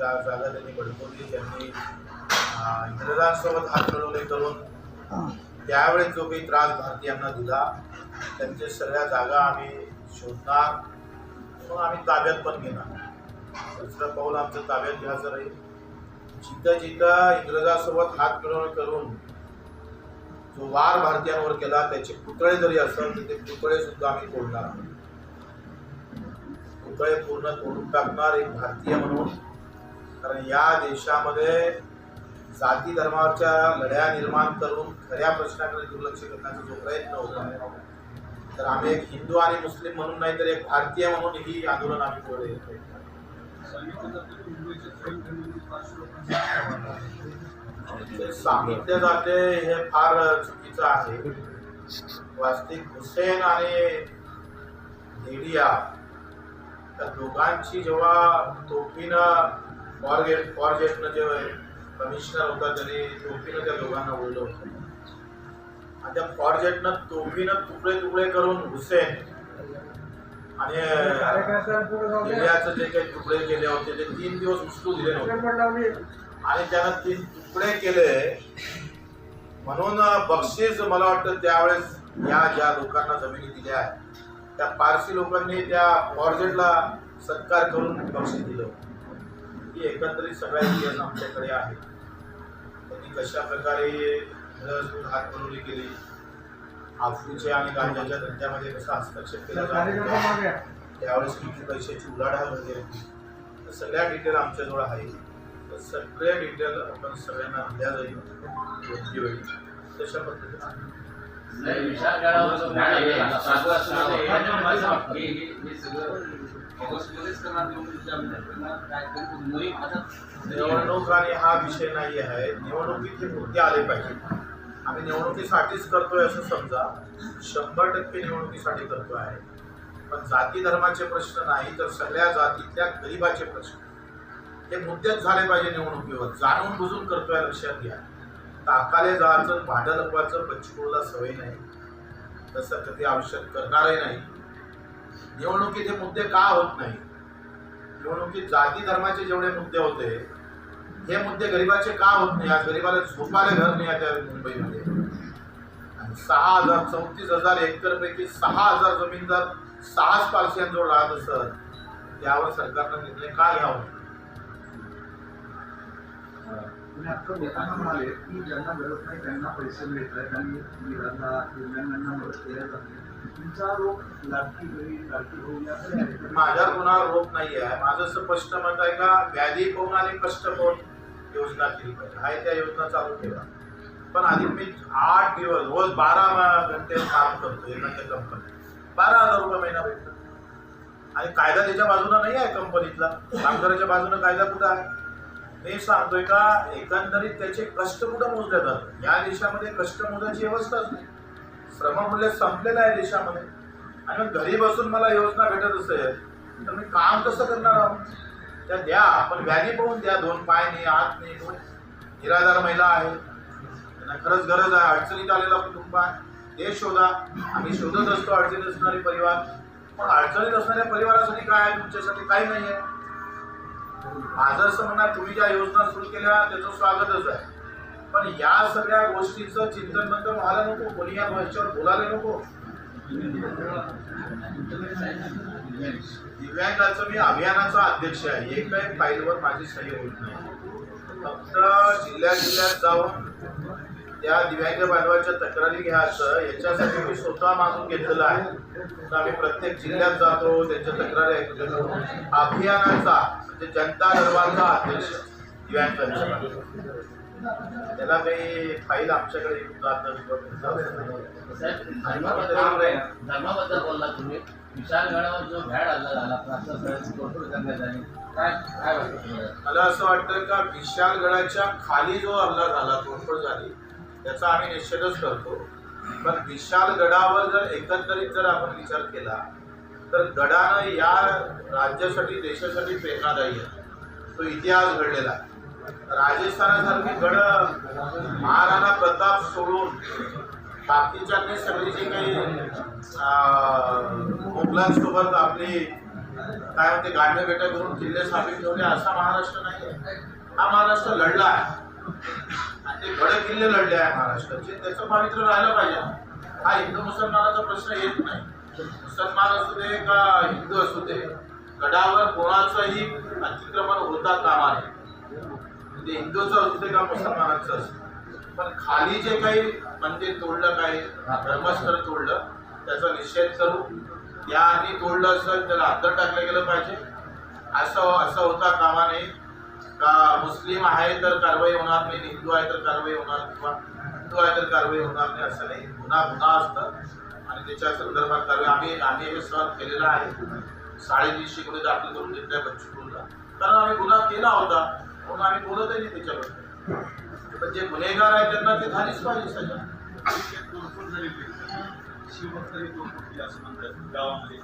जा जागा त्यांनी बडकवली त्यांनी इंग्रजांसोबत हात मिळवले करून. त्यावेळेस जो काही त्रास भारतीयांना दिला त्यांच्या सगळ्या जागा आम्ही शोधणार मग आम्ही ताब्यात पण घेणार. दुसरं पाऊल आमचं ताब्यात घ्यायचं राहील. जिथं जिथं इंग्रजासोबत हात मिळवणी करून जो वार भारतीयांवर केला त्याचे पुतळे जरी असेल तर ते पुतळे सुद्धा आम्ही तोडणार आहोत. पुतळे पूर्ण तोडून टाकणार एक भारतीय म्हणून. कारण या देशामध्ये जाती धर्माच्या लढ्या निर्माण करून खऱ्या प्रश्नाकडे दुर्लक्ष करण्याचा जो प्रयत्न होता तर आम्ही एक हिंदू आणि मुस्लिम म्हणून नाही तर एक भारतीय म्हणून ही आंदोलन आम्ही पुढे सांगितले जाते हे फार चुकीचं आहे. वास्तविक हुसेन आणि मीडिया त्या दोघांची जेव्हा तोफीनं फॉरगेट फॉरजेटनं जे कमिशनर होता त्यांनी तोफीनं त्या दोघांना बोललं होतं. आणि त्या फॉरजेटनं तोफीनं तुकडे तुकडे करून हुसेन आणि जे काही तुकडे केले होते ते तीन दिवस उचलू दिले नव्हते. आणि त्यानं तीन तुकडे केले. म्हणून बक्षीस मला वाटतं त्यावेळेस या ज्या लोकांना जमिनी दिल्या आहेत त्या पारसी लोकांनी त्या फॉर्जेटला सत्कार करून बक्षीस दिलं. ही एकंदरीत सगळ्या इतिहास आमच्याकडे आहे त्यांनी कशा प्रकारे इंग्रजांसोबत हात बनवली केली अफूच्या आणि गांजाच्या धंद्यामध्ये कसा हस्तक्षेप केला जात त्यावेळेस किती पैशाची उलाढाल वगैरे होती तर सगळ्या डिटेल आमच्याजवळ आहे तर सगळ्या डिटेल आपण सगळ्यांना दिल्या जाईल. योग्य वेळी तशा पद्धतीने नाही, विशाल साधू असणार हे- हे- हे सगळं ऑगस्टमध्येच करणार काय करू? आता निवडणूक आणि हा विषय नाही आहे. निवडणुकीतले मुद्दे आले पाहिजे आम्ही निवडणुकीसाठीच करतोय असं समजा. शंभर टक्के निवडणुकीसाठी करतो आहे. पण जाती धर्माचे प्रश्न नाही तर सगळ्या जातीतल्या गरिबाचे प्रश्न. हे मुद्देच झाले पाहिजे निवडणुकीवर. जाणून बुजून करतोय लक्षात घ्या ताकाले जायचं भांडं लपवायचं बच्चूला सवय नाही. तसं कधी आवश्यक करणारही नाही. निवडणुकीत हे मुद्दे का होत नाही? निवडणुकीत जाती धर्माचे जेवढे मुद्दे होते हे मुद्दे गरिबाचे का होत नाही? आज गरिबाला झोपायला घर नाही आहे त्या मुंबईमध्ये. आणि सहा हजार चौतीस हजार एकरपैकी सहा हजार जमीनदार सहाच पारशांजवळ राहत असत. त्यावर सरकारनं निर्णय का घ्यावा? तुम्ही नेताना म्हणाले की ज्यांना गरज नाही त्यांना पैसे मिळत आहेत आणि मुलांना दिव्यांगांना मदत केल्या जाते. तुमचा रोग लाडकी घरी लाडकी होऊ याकडे आहे माझ्यावर कोणावर रोग नाही आहे. माझं असं स्पष्ट मत आहे का व्याधी कोण आणि कष्ट पाहून योजना केली पाहिजे. आहे त्या योजना चालू ठेवा. पण आधी मी आठ दिवस रोज बारा घंटे काम करतो एखाद्या कंपनी बारा हजार रुपये महिना भेटतो. आणि कायदा त्याच्या बाजूला नाही आहे कंपनीतला कामगाराच्या बाजूने कायदा कुठं आहे? मी सांगतोय का एकंदरीत त्याचे कष्ट कुठं मोजले जातात? या देशामध्ये कष्ट मोजायची व्यवस्थाच नाही. श्रममूल्य संपलेलं आहे देशामध्ये. आणि मग घरी बसून मला योजना भेटत असेल तर मी काम कसं करणार आहोत त्या द्या पण व्याधी पाहून द्या. दोन पाय नाही हात नाही दोन. निराधार महिला आहे. त्यांना खरंच गरज आहे. अडचणीत आलेला कुटुंब आहे. ते शोधा. आम्ही शोधत असतो अडचणीत असणारे परिवार. पण अडचणीत असणाऱ्या परिवारासाठी काय आहे? तुमच्यासाठी काही नाही आहे. माझं असं म्हणणं तुम्ही ज्या योजना सुरू केल्या त्याचं स्वागतच आहे. पण या सगळ्या गोष्टीचं चिंतन मंथन व्हायला नको कोणी या भाषेवर बोलायला नको. दिव्यांगाचं मी अभियानाचा अध्यक्ष आहे. एकही फाईलवर माझी सही होत नाही. फक्त जिल्ह्या जिल्ह्यात जाऊन त्या दिव्यांग बांधवाच्या तक्रारी घ्यायचं याच्यासाठी मी स्वतः मागून घेतलेलं आहे. तर आम्ही प्रत्येक जिल्ह्यात जातो त्यांच्या तक्रारी ऐकतो. अभियानाचा म्हणजे जनता दरबारचा अध्यक्ष दिव्यांगांचा त्याला काही फाईल आमच्याकडे येऊन जात साहेब, धर्माबद्दल धर्माबद्दल बोलला तुम्ही. विशाल गडावर जो भॅड हल्ला झाला काय? मला असं वाटतं का विशालगडाच्या खाली जो हल्ला झाला तोडफोड झाली त्याचा आम्ही निषेधच करतो. पण विशाल गडावर जर एकंदरीत जर आपण विचार केला तर गडानं या राज्यासाठी देशासाठी प्रेरणादायी आहे. तो इतिहास घडलेला आहे. राजस्थानासारखी गड महाराणा प्रताप सोडून बाकीच्या सगळी जी काही मुघलांसोबत आपली काय म्हणते गाडवे बेटा करून किल्ले स्थापित ठेवले असा महाराष्ट्र नाही हा महाराष्ट्र लढला आहे. आणि ते गड किल्ले लढले आहे महाराष्ट्राचे. त्याचं पावित्र्य राहिलं पाहिजे. हा हिंदू मुसलमानाचा प्रश्न येत नाही. मुसलमान असू दे का हिंदू असू दे गडावर कोणाचंही अतिक्रमण होता कामा नये म्हणजे हिंदूचं असू दे का मुसलमानाचं असू पण खाली जे काही मंदिर तोडलं काही धर्मस्थळ तोडलं त्याचा निषेध करू. या आणि तोडलं असं त्याला अंतर टाकलं गेलं पाहिजे. असं असं होता कामा नये. का मुस्लिम आहे तर कारवाई होणार नाही हिंदू आहे तर कारवाई होणार किंवा हिंदू आहे तर कारवाई होणार नाही असं नाही. गुन्हा गुन्हा असतं. आणि त्याच्या संदर्भात कारवाई आम्ही आम्ही हे सहन केलेला आहे. साडेतीनशे गुन्हे दाखल करून घेतले बच्चूला कारण आम्ही गुन्हा केला होता. म्हणून आम्ही बोलतही नाही त्याच्याबद्दल. पण जे गुन्हेगार आहेत त्यांना ते झालीच पाहिजे सगळं तोडफोड झाली शिवभक्तांनी तोडफोड केली असं म्हणतात? गावामध्ये